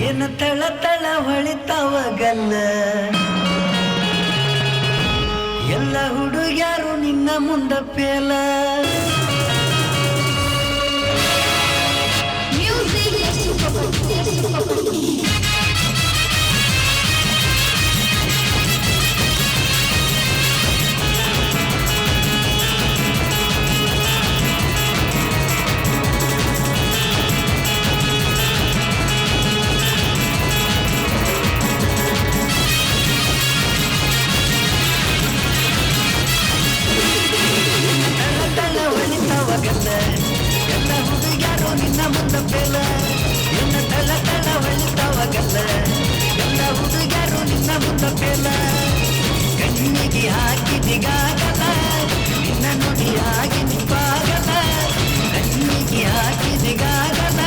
ಏನ ತಳ ತಳ ಹೊಳಿತಾವ ಗಲ್ಲ ಎಲ್ಲ ಹುಡುಗ್ಯಾರು ನಿನ್ನ ಮುಂದ ಪೇಲ. ತಳ ಹೊಳಿತಾವ ಗಲ್ಲ ಎಲ್ಲ ಹುಡುಗ್ಯಾರು ನಿನ್ನ ಮುಂದ ಪೇಲ ಎನ್ನ ತಳ ತಳ ಹೊಳಿತಾವ ಗಲ್ಲ ಎಲ್ಲ ಹುಡುಗ್ಯಾರು ನಿನ್ನ ಮುಂದ ಪೇಲ ಕಣ್ಣಿಗೆ ಹಾಕಿದಿಗಾಗಲ್ಲ ನಿನ್ನ ನುಡಿಯಾಗಿ ನಿಪ್ಪಾಗಲ್ಲ ಕಣ್ಣಿಗೆ ಹಾಕಿದಿಗಾಗಲ್ಲ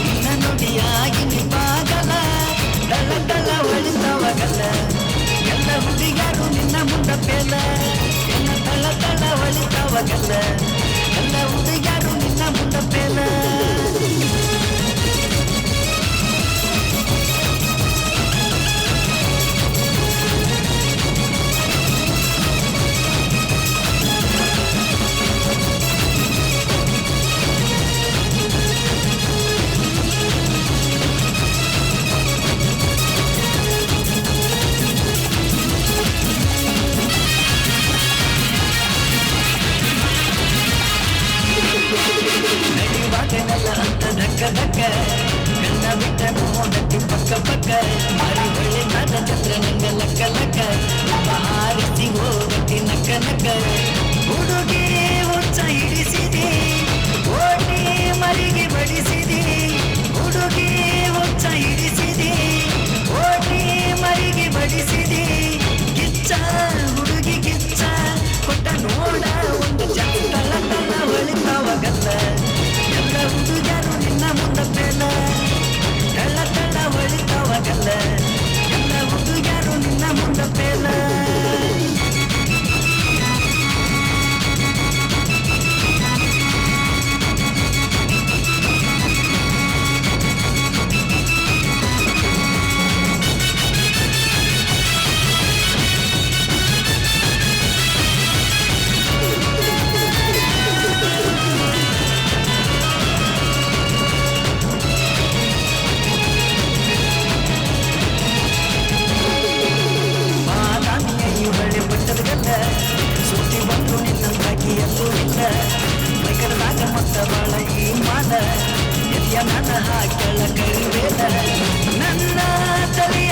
ನಿನ್ನ ನುಡಿಯಾಗಿ ನಿಪ್ಪಾಗಲ್ಲ ತಳ ತಳ ಹೊಳಿತಾವಗಲ್ಲ ಎಲ್ಲ ಹುಡುಗ್ಯಾರು ನಿನ್ನ ಮುಂದ ಪೇಲ ಎನ್ನ ತಳ ತಳ ಹೊಳಿತಾವಗಲ್ಲ தக்க தக்க கண்ண விட்ட மோகத்தின் பக்க பக்க மறுபடி நட சந்திரனங்க நக்க நக்க ನನ್ನ ತಲೆಯ